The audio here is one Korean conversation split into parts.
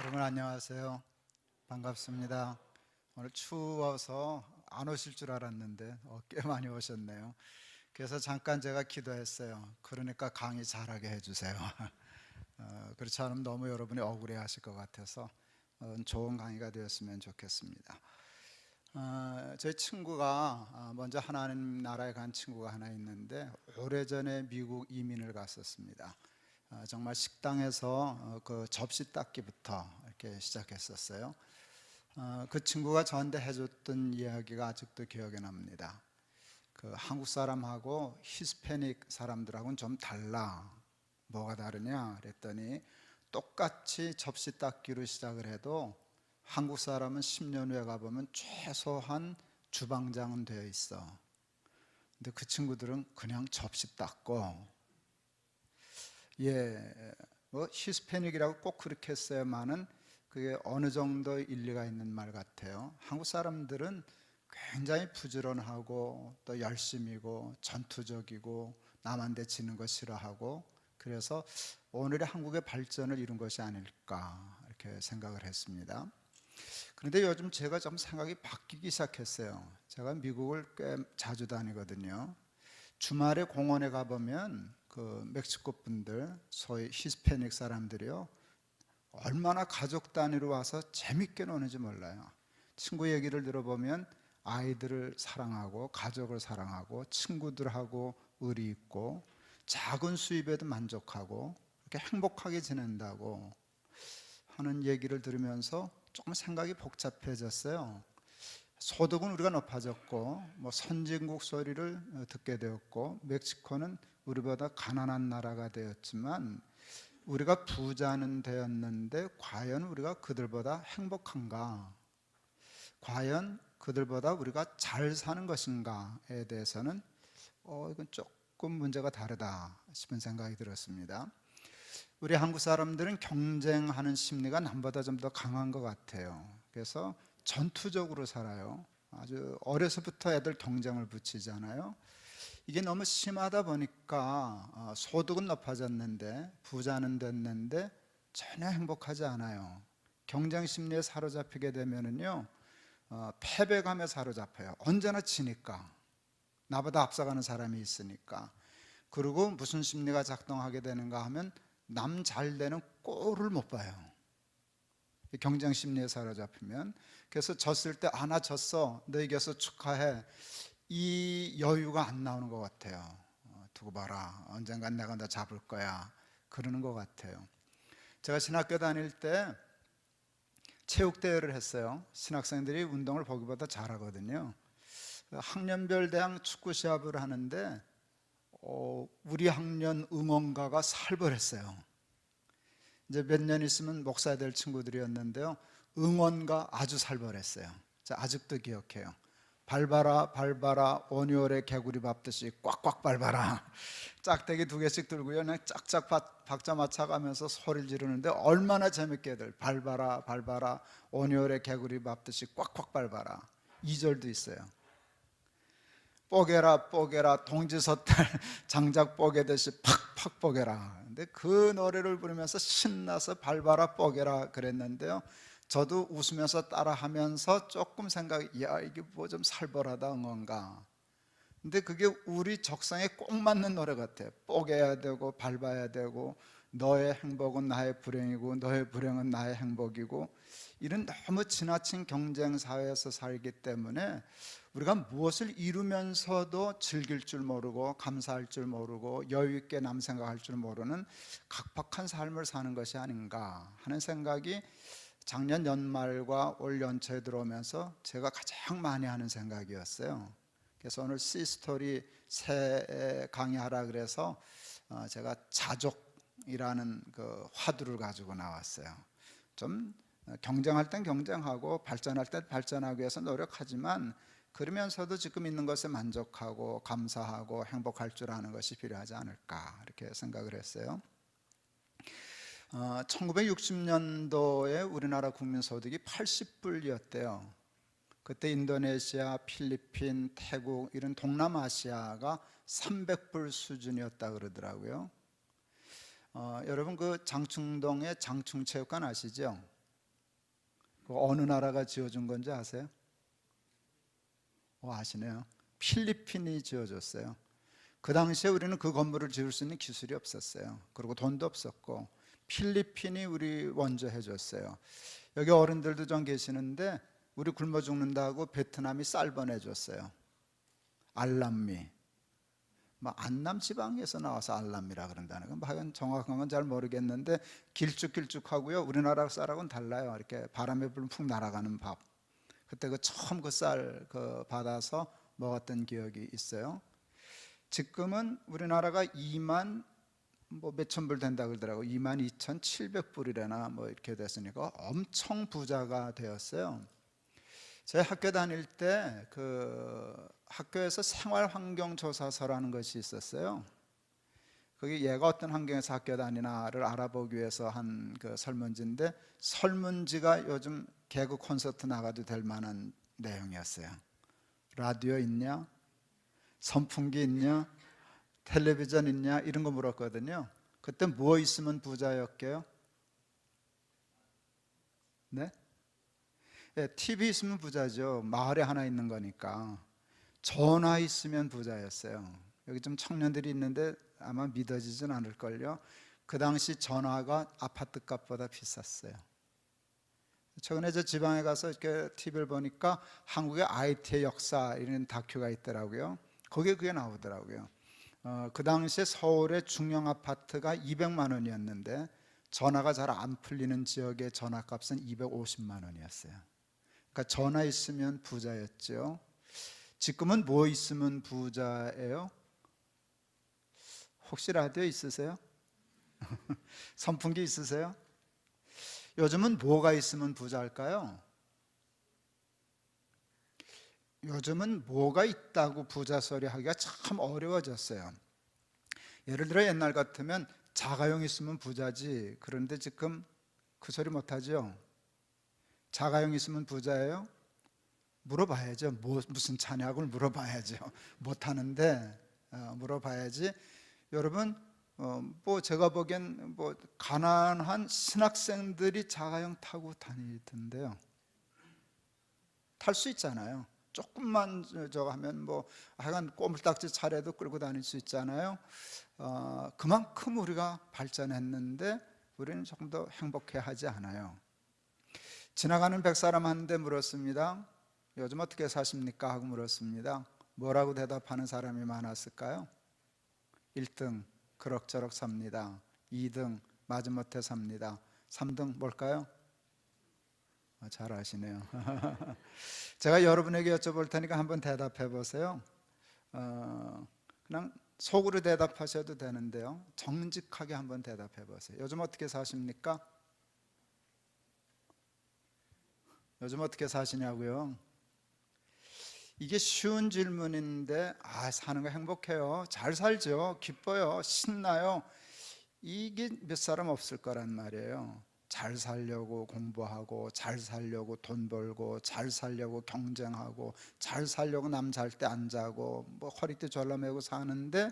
여러분 안녕하세요. 반갑습니다. 오늘 추워서 안 오실 줄 알았는데 어, 꽤 많이 오셨네요. 그래서 잠깐 제가 기도했어요. 그러니까 강의 잘하게 해주세요. 어, 그렇지 않으면 너무 여러분이 억울해하실 것 같아서 어, 좋은 강의가 되었으면 좋겠습니다. 어, 제 친구가 어, 먼저 하나님 나라에 간 친구가 하나 있는데 오래 전에 미국 이민을 갔었습니다. 어, 정말 식당에서 어, 그 접시 닦기부터 이렇게 시작했었어요. 어, 그 친구가 저한테 해줬던 이야기가 아직도 기억에 납니다. 그 한국 사람하고 히스패닉 사람들하고는 좀 달라. 뭐가 다르냐? 그랬더니 똑같이 접시 닦기로 시작을 해도 한국 사람은 10년 후에 가보면 최소한 주방장은 되어 있어. 근데 그 친구들은 그냥 접시 닦고 예, 뭐 히스패닉이라고 꼭 그렇게 써야만은 그게 어느 정도 일리가 있는 말 같아요. 한국 사람들은 굉장히 부지런하고 또 열심이고 전투적이고 남한테 지는 거 싫어하고 그래서 오늘의 한국의 발전을 이룬 것이 아닐까 이렇게 생각을 했습니다. 그런데 요즘 제가 좀 생각이 바뀌기 시작했어요. 제가 미국을 꽤 자주 다니거든요. 주말에 공원에 가보면 그 멕시코 분들, 소위 히스패닉 사람들이요. 얼마나 가족 단위로 와서 재밌게 노는지 몰라요. 친구 얘기를 들어보면 아이들을 사랑하고 가족을 사랑하고 친구들하고 의리 있고 작은 수입에도 만족하고 이렇게 행복하게 지낸다고 하는 얘기를 들으면서 조금 생각이 복잡해졌어요. 소득은 우리가 높아졌고 뭐 선진국 소리를 어, 듣게 되었고 멕시코는 우리보다 가난한 나라가 되었지만 우리가 부자는 되었는데 과연 우리가 그들보다 행복한가? 과연 그들보다 우리가 잘 사는 것인가에 대해서는 어 이건 조금 문제가 다르다 싶은 생각이 들었습니다. 우리 한국 사람들은 경쟁하는 심리가 남보다 좀 더 강한 것 같아요. 그래서 전투적으로 살아요. 아주 어려서부터 애들 경쟁을 붙이잖아요. 이게 너무 심하다 보니까 어, 소득은 높아졌는데 부자는 됐는데 전혀 행복하지 않아요. 경쟁 심리에 사로잡히게 되면은요 어, 패배감에 사로잡혀요. 언제나 지니까 나보다 앞서가는 사람이 있으니까. 그리고 무슨 심리가 작동하게 되는가 하면 남 잘 되는 꼴을 못 봐요. 이 경쟁 심리에 사로잡히면 그래서 졌을 때 아 나 졌어 너 이겨서 축하해 이 여유가 안 나오는 것 같아요. 어, 두고 봐라 언젠간 내가 너 잡을 거야 그러는 것 같아요. 제가 신학교 다닐 때 체육 대회를 했어요. 신학생들이 운동을 보기보다 잘하거든요. 학년별 대항 축구 시합을 하는데 어, 우리 학년 응원가가 살벌했어요. 이제 몇 년 있으면 목사 될 친구들이었는데요. 응원가 아주 살벌했어요. 자, 아직도 기억해요. 밟아라 밟아라 온유월의 개구리 밟듯이 꽉꽉 밟아라. 짝대기 두 개씩 들고요. 그냥 짝짝 박- 박자 맞춰가면서 소리를 지르는데 얼마나 재밌게들. 밟아라 밟아라 온유월의 개구리 밟듯이 꽉꽉 밟아라. 2절도 있어요. 뽀개라 뽀개라 동지서탈 장작 뽀개듯이 팍팍 뽀개라. 근데 그 노래를 부르면서 신나서 밟아라 뽀개라 그랬는데요 저도 웃으면서 따라하면서 조금 생각이 야 이게 뭐 좀 살벌하다 응원가. 근데 그게 우리 적성에 꼭 맞는 노래 같아요. 뽀개야 되고 밟아야 되고 너의 행복은 나의 불행이고 너의 불행은 나의 행복이고. 이런 너무 지나친 경쟁 사회에서 살기 때문에 우리가 무엇을 이루면서도 즐길 줄 모르고 감사할 줄 모르고 여유 있게 남 생각할 줄 모르는 각박한 삶을 사는 것이 아닌가 하는 생각이 작년 연말과 올 연초에 들어오면서 제가 가장 많이 하는 생각이었어요. 그래서 오늘 시스토리 새 강의하라 그래서 어, 제가 자족이라는 그 화두를 가지고 나왔어요. 좀 어, 경쟁할 땐 경쟁하고 발전할 땐 발전하기 위해서 노력하지만 그러면서도 지금 있는 것에 만족하고 감사하고 행복할 줄 아는 것이 필요하지 않을까 이렇게 생각을 했어요. 어, 1960년도에 우리나라 국민 소득이 80불이었대요. 그때 인도네시아, 필리핀, 태국 이런 동남아시아가 300불 수준이었다 그러더라고요. 어, 여러분 그 장충동의 장충체육관 아시죠? 그 어느 나라가 지어준 건지 아세요? 어, 아시네요. 필리핀이 지어줬어요. 그 당시에 우리는 그 건물을 지을 수 있는 기술이 없었어요. 그리고 돈도 없었고 필리핀이 우리 원조 해줬어요. 여기 어른들도 좀 계시는데 우리 굶어 죽는다고 베트남이 쌀 보내줬어요. 알람미. 뭐 안남 지방에서 나와서 알람이라 그런다는 건 하여간 정확한 건 잘 모르겠는데 길쭉길쭉하고요. 우리나라 쌀하고는 달라요. 이렇게 바람에 불면 푹 날아가는 밥. 그때 그 처음 그 쌀 그 받아서 먹었던 기억이 있어요. 지금은 우리나라가 2만 뭐 몇천 불 된다 그러더라고. 2만 2,700불이래나 뭐 이렇게 됐으니까 엄청 부자가 되었어요. 제 학교 다닐 때 그 학교에서 생활 환경 조사서라는 것이 있었어요. 그게 얘가 어떤 환경에서 학교 다니나를 알아보기 위해서 한 그 설문지인데 설문지가 요즘 개그 콘서트 나가도 될 만한 내용이었어요. 라디오 있냐? 선풍기 있냐? 텔레비전 있냐? 이런 거 물었거든요. 그때 뭐 있으면 부자였게요? 네? 예, TV 있으면 부자죠. 마을에 하나 있는 거니까. 전화 있으면 부자였어요. 여기 좀 청년들이 있는데 아마 믿어지진 않을걸요. 그 당시 전화가 아파트 값보다 비쌌어요. 최근에 저 지방에 가서 이렇게 TV를 보니까 한국의 IT의 역사 이런 다큐가 있더라고요. 거기에 그게 나오더라고요. 어, 그 당시에 서울의 중형 아파트가 200만 원이었는데 전화가 잘 안 풀리는 지역의 전화값은 250만 원이었어요. 그러니까 전화 있으면 부자였죠. 지금은 뭐 있으면 부자예요? 혹시 라디오 있으세요? 선풍기 있으세요? 요즘은 뭐가 있으면 부자일까요? 요즘은 뭐가 있다고 부자 소리 하기가 참 어려워졌어요. 예를 들어 옛날 같으면 자가용 있으면 부자지. 그런데 지금 그 소리 못 하죠. 자가용 있으면 부자예요? 물어봐야죠. 뭐, 무슨 차냐고 물어봐야죠. 못 하는데 어, 물어봐야지. 여러분, 어, 뭐 제가 보기엔 뭐 가난한 신학생들이 자가용 타고 다니던데요. 탈 수 있잖아요. 조금만 저거 하면 뭐 하여간 꼬물딱지 차례도 끌고 다닐 수 있잖아요. 어, 그만큼 우리가 발전했는데 우리는 조금 더 행복해하지 않아요. 지나가는 백 사람한테 물었습니다. 요즘 어떻게 사십니까? 하고 물었습니다. 뭐라고 대답하는 사람이 많았을까요? 1등 그럭저럭 삽니다. 2등 마지못해 삽니다. 3등 뭘까요? 아, 잘 아시네요. 제가 여러분에게 여쭤볼 테니까 한번 대답해 보세요. 어, 그냥 속으로 대답하셔도 되는데요. 정직하게 한번 대답해 보세요. 요즘 어떻게 사십니까? 요즘 어떻게 사시냐고요? 이게 쉬운 질문인데 아 사는 거 행복해요. 잘 살죠. 기뻐요. 신나요. 이게 몇 사람 없을 거란 말이에요. 잘 살려고 공부하고 잘 살려고 돈 벌고 잘 살려고 경쟁하고 잘 살려고 남 잘 때 안 자고 뭐 허리띠 졸라매고 사는데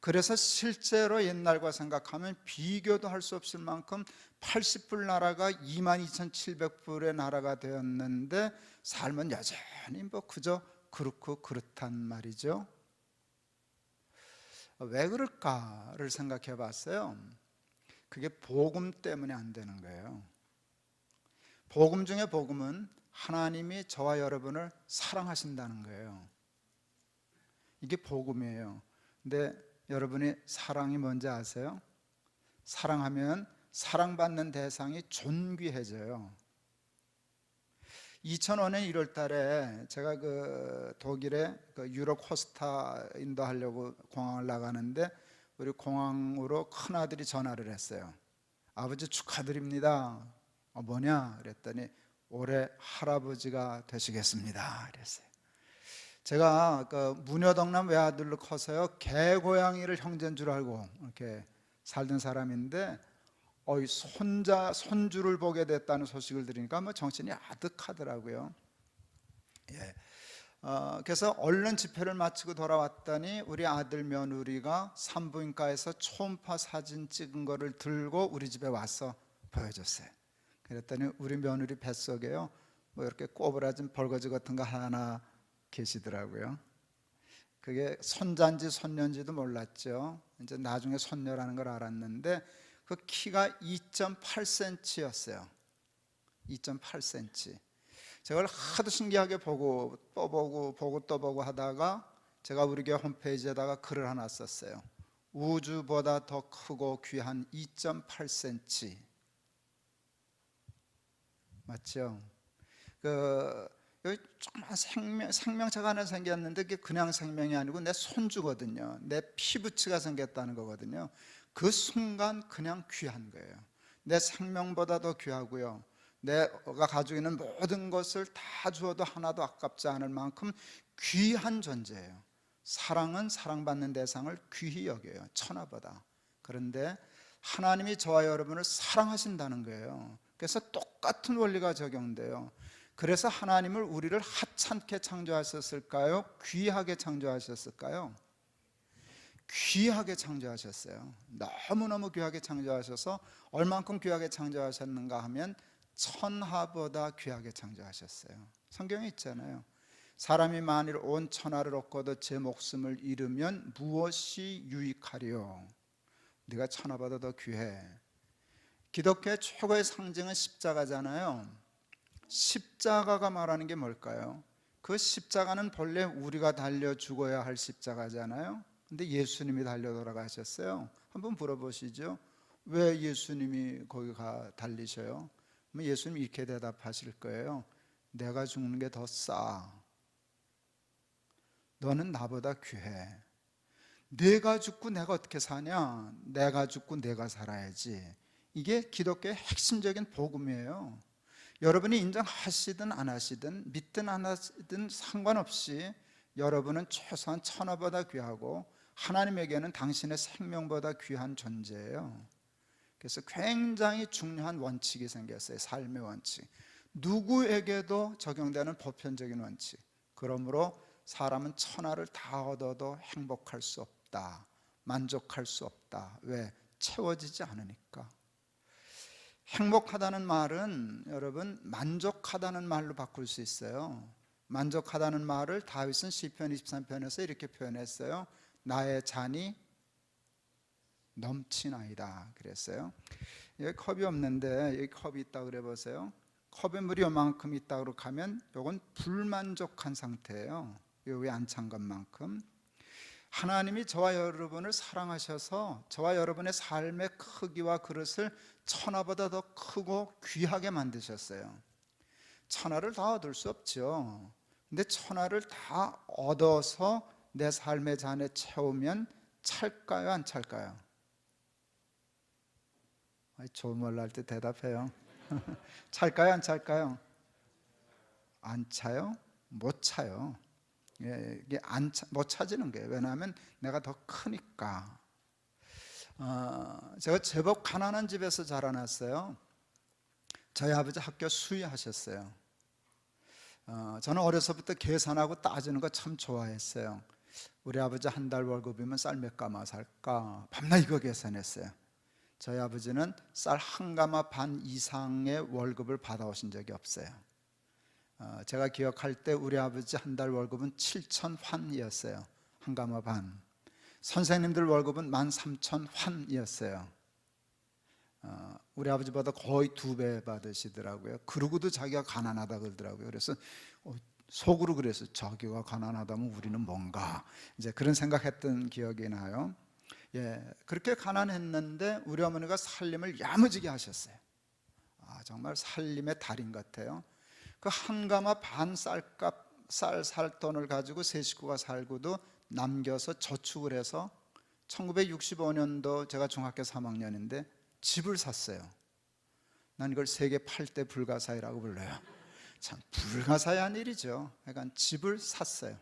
그래서 실제로 옛날과 생각하면 비교도 할 수 없을 만큼 80불 나라가 22,700불의 나라가 되었는데 삶은 여전히 뭐 그저 그렇고 그렇단 말이죠. 왜 그럴까를 생각해 봤어요. 그게 복음 때문에 안 되는 거예요. 복음 중에 복음은 하나님이 저와 여러분을 사랑하신다는 거예요. 이게 복음이에요. 근데 여러분이 사랑이 뭔지 아세요? 사랑하면 사랑받는 대상이 존귀해져요. 2005년 1월 달에 제가 그 독일에 그 유럽 호스타 인도하려고 공항을 나가는데 우리 공항으로 큰 아들이 전화를 했어요. 아버지 축하드립니다. 어, 뭐냐? 그랬더니 올해 할아버지가 되시겠습니다. 그랬어요. 제가 그 무녀동남 외아들로 커서요 개고양이를 형제인 줄 알고 이렇게 살던 사람인데 어이 손자 손주를 보게 됐다는 소식을 들으니까 뭐 정신이 아득하더라고요. 예. 어, 그래서 얼른 집회를 마치고 돌아왔더니 우리 아들 며느리가 산부인과에서 초음파 사진 찍은 거를 들고 우리 집에 와서 보여줬어요. 그랬더니 우리 며느리 뱃속에요. 뭐 이렇게 꼬부라진 벌거지 같은 거 하나 계시더라고요. 그게 손자인지 손녀인지도 몰랐죠. 이제 나중에 손녀라는 걸 알았는데 그 키가 2.8cm였어요. 2.8cm. 제가 하도 신기하게 보고 또 보고 보고 또 보고 하다가 제가 우리 교회 홈페이지에다가 글을 하나 썼어요. 우주보다 더 크고 귀한 2.8cm. 맞죠? 그 여기 조그만 생명 생명체가 하나 생겼는데 그게 그냥 생명이 아니고 내 손주거든요. 내 피부치가 생겼다는 거거든요. 그 순간 그냥 귀한 거예요. 내 생명보다 더 귀하고요. 내가 가지고 있는 모든 것을 다 주어도 하나도 아깝지 않을 만큼 귀한 존재예요. 사랑은 사랑받는 대상을 귀히 여겨요. 천하보다. 그런데 하나님이 저와 여러분을 사랑하신다는 거예요. 그래서 똑같은 원리가 적용돼요. 그래서 하나님을 우리를 하찮게 창조하셨을까요? 귀하게 창조하셨을까요? 귀하게 창조하셨어요. 너무너무 귀하게 창조하셔서 얼만큼 귀하게 창조하셨는가 하면 천하보다 귀하게 창조하셨어요. 성경에 있잖아요. 사람이 만일 온 천하를 얻고도 제 목숨을 잃으면 무엇이 유익하리요? 네가 천하보다 더 귀해. 기독교의 최고의 상징은 십자가잖아요. 십자가가 말하는 게 뭘까요? 그 십자가는 본래 우리가 달려 죽어야 할 십자가잖아요. 근데 예수님이 달려 돌아가셨어요. 한번 물어보시죠. 왜 예수님이 거기 가 달리셔요? 예수님 이렇게 대답하실 거예요. 내가 죽는 게 더 싸. 너는 나보다 귀해. 내가 죽고 내가 어떻게 사냐? 내가 죽고 내가 살아야지. 이게 기독교의 핵심적인 복음이에요. 여러분이 인정하시든 안 하시든 믿든 안 하시든 상관없이 여러분은 최소한 천하보다 귀하고 하나님에게는 당신의 생명보다 귀한 존재예요. 그래서 굉장히 중요한 원칙이 생겼어요. 삶의 원칙. 누구에게도 적용되는 보편적인 원칙. 그러므로 사람은 천하를 다 얻어도 행복할 수 없다. 만족할 수 없다. 왜? 채워지지 않으니까. 행복하다는 말은 여러분 만족하다는 말로 바꿀 수 있어요. 만족하다는 말을 다윗은 시편 23편에서 이렇게 표현했어요. 나의 잔이 넘치나이다 그랬어요. 여기 컵이 없는데 여기 컵이 있다 그래 보세요. 컵에 물이 요만큼 있다 그러 가면 요건 불만족한 상태예요. 요에 안찬 것만큼 하나님이 저와 여러분을 사랑하셔서 저와 여러분의 삶의 크기와 그릇을 천하보다 더 크고 귀하게 만드셨어요. 천하를 다 얻을 수 없죠. 근데 천하를 다 얻어서 내 삶의 잔에 채우면 찰까요, 안 찰까요? 좋은 말할때 대답해요. 찰까요, 안 찰까요? 안 차요? 못 차요. 예, 이게 안 차, 못 찾는 거예요. 왜냐하면 내가 더 크니까. 어, 제가 제법 가난한 집에서 자라났어요. 저희 아버지 학교 수의하셨어요. 어, 저는 어려서부터 계산하고 따지는 거 참 좋아했어요. 우리 아버지 한 달 월급이면 쌀 몇 가마 살까? 밤낮 이거 계산했어요. 저희 아버지는 쌀 한 가마 반 이상의 월급을 받아오신 적이 없어요. 어, 제가 기억할 때 우리 아버지 한 달 월급은 7천 환이었어요. 한 가마 반. 선생님들 월급은 13,000 환이었어요. 어, 우리 아버지보다 거의 두 배 받으시더라고요. 그러고도 자기가 가난하다 그러더라고요. 그래서 어, 속으로 그래서 자기가 가난하다면 우리는 뭔가 이제 그런 생각했던 기억이 나요. 예, 그렇게 가난했는데 우리 어머니가 살림을 야무지게 하셨어요. 아, 정말 살림의 달인 같아요. 그 한 가마 반 쌀값 쌀 살 돈을 가지고 세 식구가 살고도 남겨서 저축을 해서 1965년도 제가 중학교 3학년인데 집을 샀어요. 난 이걸 세계 8대 불가사의라고 불러요. 참 불가사의한 일이죠. 그러니까 집을 샀어요.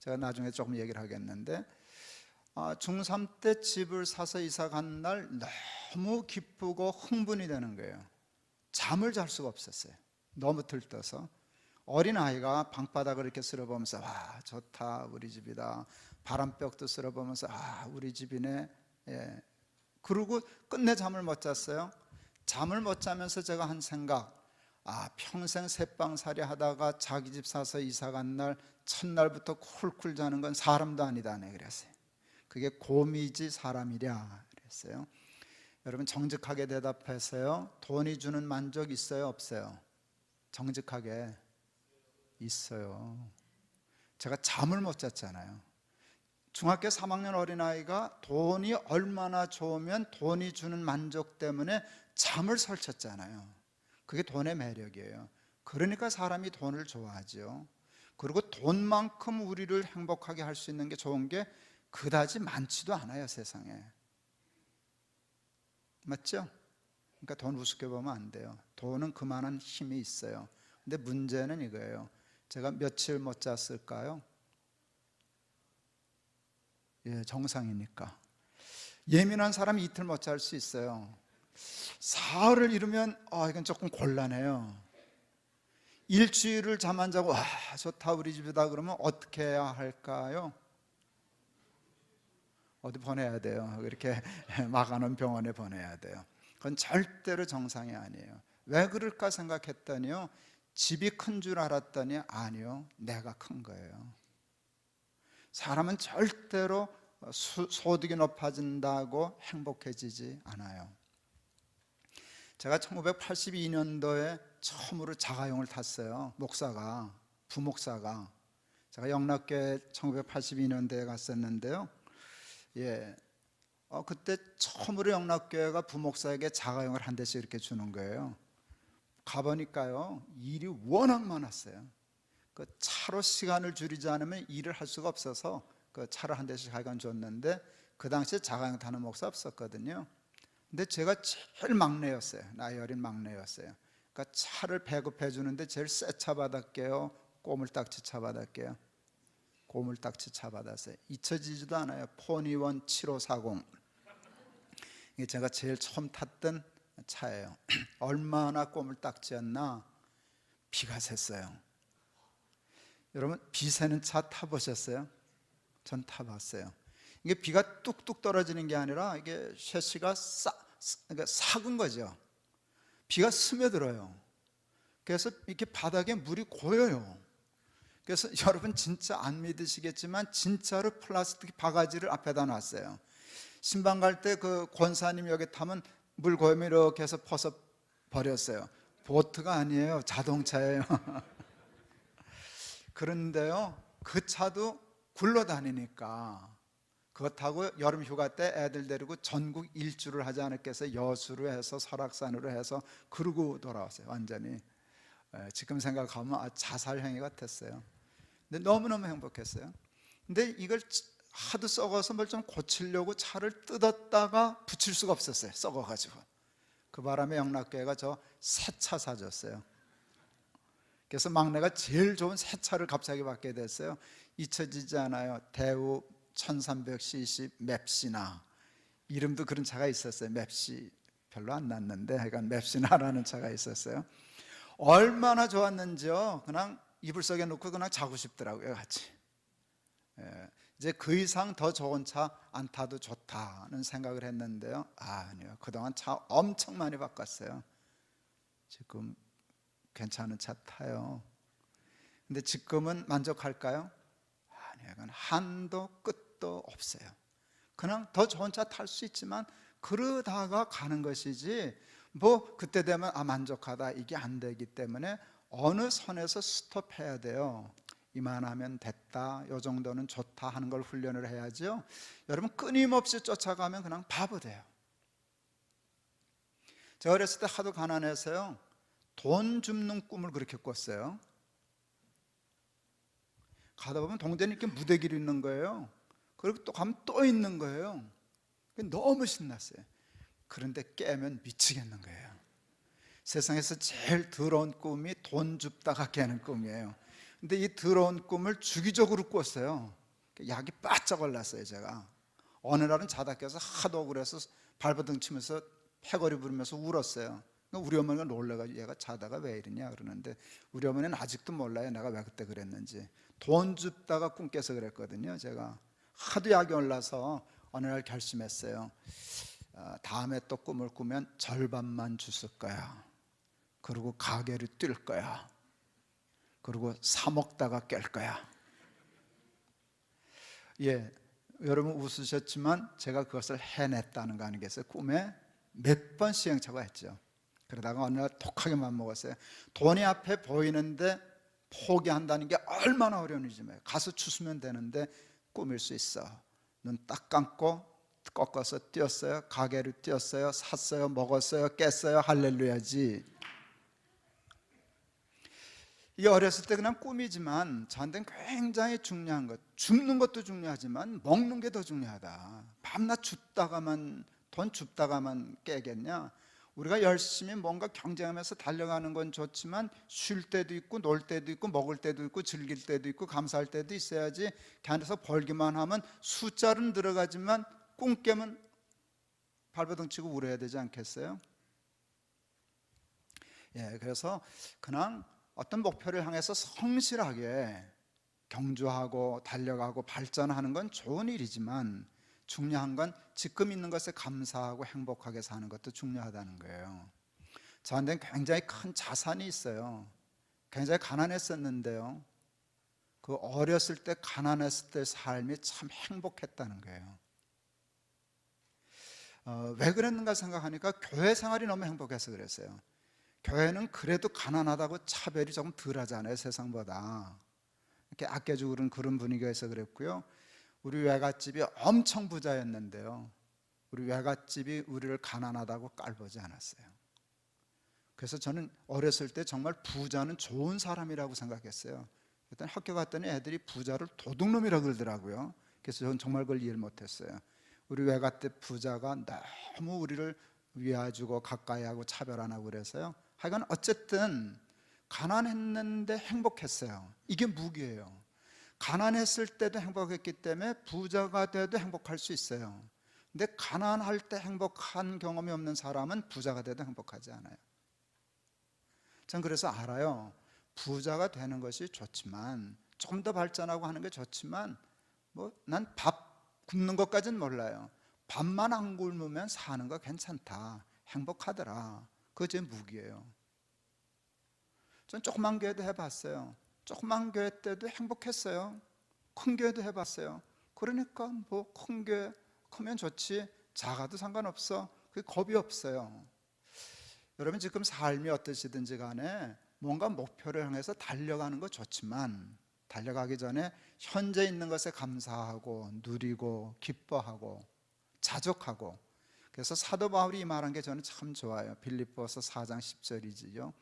제가 나중에 조금 얘기를 하겠는데 아, 중3 때 집을 사서 이사 간 날 너무 기쁘고 흥분이 되는 거예요. 잠을 잘 수가 없었어요. 너무 들떠서 어린 아이가 방바닥을 이렇게 쓸어보면서 와 좋다 우리 집이다 바람벽도 쓸어보면서 아 우리 집이네 예. 그러고 끝내 잠을 못 잤어요. 잠을 못 자면서 제가 한 생각 아 평생 새빵살이 하다가 자기 집 사서 이사 간 날 첫날부터 쿨쿨 자는 건 사람도 아니다 네 그랬어요 그게 곰이지 사람이랴 그랬어요 여러분 정직하게 대답해서요 돈이 주는 만족 있어요 없어요 정직하게 있어요 제가 잠을 못 잤잖아요 중학교 3학년 어린아이가 돈이 얼마나 좋으면 돈이 주는 만족 때문에 잠을 설쳤잖아요. 그게 돈의 매력이에요. 그러니까 사람이 돈을 좋아하죠. 그리고 돈만큼 우리를 행복하게 할 수 있는 게 좋은 게 그다지 많지도 않아요, 세상에. 맞죠? 그러니까 돈 우습게 보면 안 돼요. 돈은 그만한 힘이 있어요. 근데 문제는 이거예요. 제가 며칠 못 잤을까요? 예, 정상이니까. 예민한 사람이 이틀 못 잘 수 있어요. 사흘을 이루면 아 이건 조금 곤란해요. 일주일을 잠 안 자고 아 좋다 우리 집이다 그러면 어떻게 해야 할까요? 어디 보내야 돼요. 이렇게 막아놓은 병원에 보내야 돼요. 그건 절대로 정상이 아니에요. 왜 그럴까 생각했더니요. 집이 큰 줄 알았더니 아니요. 내가 큰 거예요. 사람은 절대로 수- 소득이 높아진다고 행복해지지 않아요. 제가 1982년도에 처음으로 자가용을 탔어요. 목사가 부목사가 제가 영락교회 1982년도에 갔었는데요. 예, 어, 그때 처음으로 영락교회가 부목사에게 자가용을 한 대씩 이렇게 주는 거예요. 가보니까요 일이 워낙 많았어요. 그 차로 시간을 줄이지 않으면 일을 할 수가 없어서 그 차를 한 대씩 하여간 줬는데 그 당시에 자가용 타는 목사 없었거든요. 근데 제가 제일 막내였어요. 나이 어린 막내였어요. 그러니까 차를 배급해 주는데 제일 새 차 받았게요. 꼬물딱지 차 받았게요. 꼬물딱지 차 받았어요. 잊혀지지도 않아요. 포니원 7540. 이게 제가 제일 처음 탔던 차예요. 얼마나 꼬물딱지였나 비가 샜어요. 여러분 비 새는 차 타보셨어요? 전 타봤어요. 이게 비가 뚝뚝 떨어지는 게 아니라 이게 셰시가 싸, 그러니까 삭은 거죠. 비가 스며들어요. 그래서 이렇게 바닥에 물이 고여요. 그래서 여러분 진짜 안 믿으시겠지만 진짜로 플라스틱 바가지를 앞에다 놨어요. 신방 갈 때 그 권사님 여기 타면 물 고이면 이렇게 해서 퍼서 버렸어요. 보트가 아니에요. 자동차예요. 그런데요, 그 차도 굴러다니니까 그거 타고 여름 휴가 때 애들 데리고 전국 일주를 하지 않았겠어요? 여수로 해서 설악산으로 해서 그러고 돌아왔어요. 완전히 에, 지금 생각하면 아, 자살 행위 같았어요. 근데 너무너무 행복했어요. 근데 이걸 치- 하도 썩어서 뭘 좀 고치려고 차를 뜯었다가 붙일 수가 없었어요. 썩어가지고 그 바람에 영락교회가 저 새 차 사줬어요. 그래서 막내가 제일 좋은 새 차를 갑자기 받게 됐어요. 잊혀지지 않아요. 대우 1300cc 맵시나 이름도 그런 차가 있었어요. 맵시 별로 안 났는데 하여간 맵시나라는 차가 있었어요. 얼마나 좋았는지요. 그냥 이불 속에 놓고 그냥 자고 싶더라고요, 같이. 예, 이제 그 이상 더 좋은 차 안 타도 좋다는 생각을 했는데요. 아니요. 그동안 차 엄청 많이 바꿨어요. 지금 괜찮은 차 타요. 근데 지금은 만족할까요? 아니요. 이건 한도 끝도 없어요. 그냥 더 좋은 차 탈 수 있지만 그러다가 가는 것이지 뭐 그때 되면 아 만족하다 이게 안 되기 때문에 어느 선에서 스톱해야 돼요. 이만하면 됐다. 요 정도는 좋다 하는 걸 훈련을 해야죠. 여러분 끊임없이 쫓아가면 그냥 바보 돼요. 제가 어렸을 때 하도 가난해서요. 돈 줍는 꿈을 그렇게 꿨어요. 가다 보면 동전이 이렇게 무대기로 있는 거예요. 그리고 또 가면 또 있는 거예요. 너무 신났어요. 그런데 깨면 미치겠는 거예요. 세상에서 제일 더러운 꿈이 돈 줍다가 깨는 꿈이에요. 근데 이 더러운 꿈을 주기적으로 꿨어요. 약이 바짝 올랐어요, 제가. 어느 날은 자다 깨서 하도 억울해서 발버둥 치면서 패거리 부르면서 울었어요. 그러니까 우리 어머니가 놀래가지고 얘가 자다가 왜 이러냐 그러는데 우리 어머니는 아직도 몰라요. 내가 왜 그때 그랬는지. 돈 줍다가 꿈 깨서 그랬거든요. 제가 하도 약이 올라서 어느 날 결심했어요. 어, 다음에 또 꿈을 꾸면 절반만 주실 거야. 그리고 가게를 뛸 거야. 그리고 사 먹다가 깰 거야. 예, 여러분 웃으셨지만 제가 그것을 해냈다는 거 아니겠어요? 꿈에 몇 번 시행착오 했죠. 그러다가 어느 날 독하게 맘먹었어요. 돈이 앞에 보이는데 포기한다는 게 얼마나 어려운 일이지 요 가서 주스면 되는데 꾸밀 수 있어. 눈 딱 감고 꺾어서 뛰었어요. 가게를 뛰었어요. 샀어요. 먹었어요. 깼어요. 할렐루야지. 이 어렸을 때 그냥 꿈이지만 저한테는 굉장히 중요한 것. 죽는 것도 중요하지만 먹는 게 더 중요하다. 밤낮 죽다가만 돈 죽다가만 깨겠냐? 우리가 열심히 뭔가 경쟁하면서 달려가는 건 좋지만 쉴 때도 있고 놀 때도 있고 먹을 때도 있고 즐길 때도 있고 감사할 때도 있어야지 걔안에서 벌기만 하면 숫자는 들어가지만 꿈 깨면 발버둥 치고 울어야 되지 않겠어요? 예, 그래서 그냥 어떤 목표를 향해서 성실하게 경주하고 달려가고 발전하는 건 좋은 일이지만 중요한 건 지금 있는 것에 감사하고 행복하게 사는 것도 중요하다는 거예요. 저한테는 굉장히 큰 자산이 있어요. 굉장히 가난했었는데요. 그 어렸을 때 가난했을 때 삶이 참 행복했다는 거예요. 어, 왜 그랬는가 생각하니까 교회 생활이 너무 행복해서 그랬어요. 교회는 그래도 가난하다고 차별이 조금 덜 하잖아요, 세상보다. 이렇게 아껴주고 그런 그런 분위기에서 그랬고요. 우리 외갓집이 엄청 부자였는데요. 우리 외갓집이 우리를 가난하다고 깔보지 않았어요. 그래서 저는 어렸을 때 정말 부자는 좋은 사람이라고 생각했어요. 일단 학교 갔더니 애들이 부자를 도둑놈이라고 그러더라고요. 그래서 저는 정말 그걸 이해를 못했어요. 우리 외갓집 부자가 너무 우리를 위해주고 가까이 하고 차별 안 하고 그래서요. 하여간 어쨌든 가난했는데 행복했어요. 이게 무기예요. 가난했을 때도 행복했기 때문에 부자가 돼도 행복할 수 있어요. 근데 가난할 때 행복한 경험이 없는 사람은 부자가 돼도 행복하지 않아요. 전 그래서 알아요. 부자가 되는 것이 좋지만 조금 더 발전하고 하는 게 좋지만 뭐 난 밥 굶는 것까지는 몰라요. 밥만 안 굶으면 사는 거 괜찮다. 행복하더라. 그거 제 무기예요. 전 조그만 교회도 해봤어요. 조그만 교회 때도 행복했어요. 큰 교회도 해봤어요. 그러니까 뭐 큰 교회 크면 좋지 작아도 상관없어. 그게 겁이 없어요. 여러분 지금 삶이 어떠시든지 간에 뭔가 목표를 향해서 달려가는 거 좋지만 달려가기 전에 현재 있는 것에 감사하고 누리고 기뻐하고 자족하고 그래서 사도 바울이 이 말한 게 저는 참 좋아요. 빌립보서 4장 10절이지요.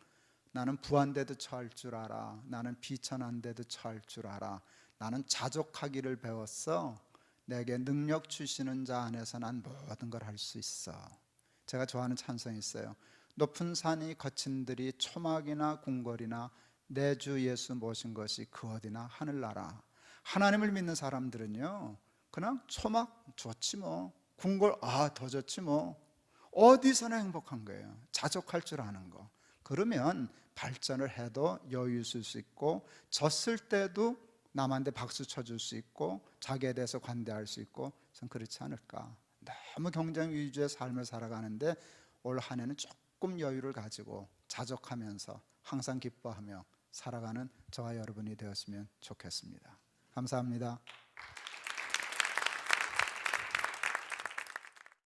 나는 부한데도 처할 줄 알아. 나는 비천한데도 처할 줄 알아. 나는 자족하기를 배웠어. 내게 능력 주시는 자 안에서 난 모든 걸 할 수 있어. 제가 좋아하는 찬성이 있어요. 높은 산이 거친 들이 초막이나 궁궐이나 내 주 예수 모신 것이 그 어디나 하늘나라. 하나님을 믿는 사람들은요. 그냥 초막 좋지 뭐. 궁궐 아더 좋지 뭐. 어디서나 행복한 거예요. 자족할 줄 아는 거. 그러면 발전을 해도 여유 있을 수 있고 졌을 때도 남한테 박수 쳐줄 수 있고 자기에 대해서 관대할 수 있고 전 그렇지 않을까 너무 경쟁 위주의 삶을 살아가는데 올 한 해는 조금 여유를 가지고 자족하면서 항상 기뻐하며 살아가는 저와 여러분이 되었으면 좋겠습니다 감사합니다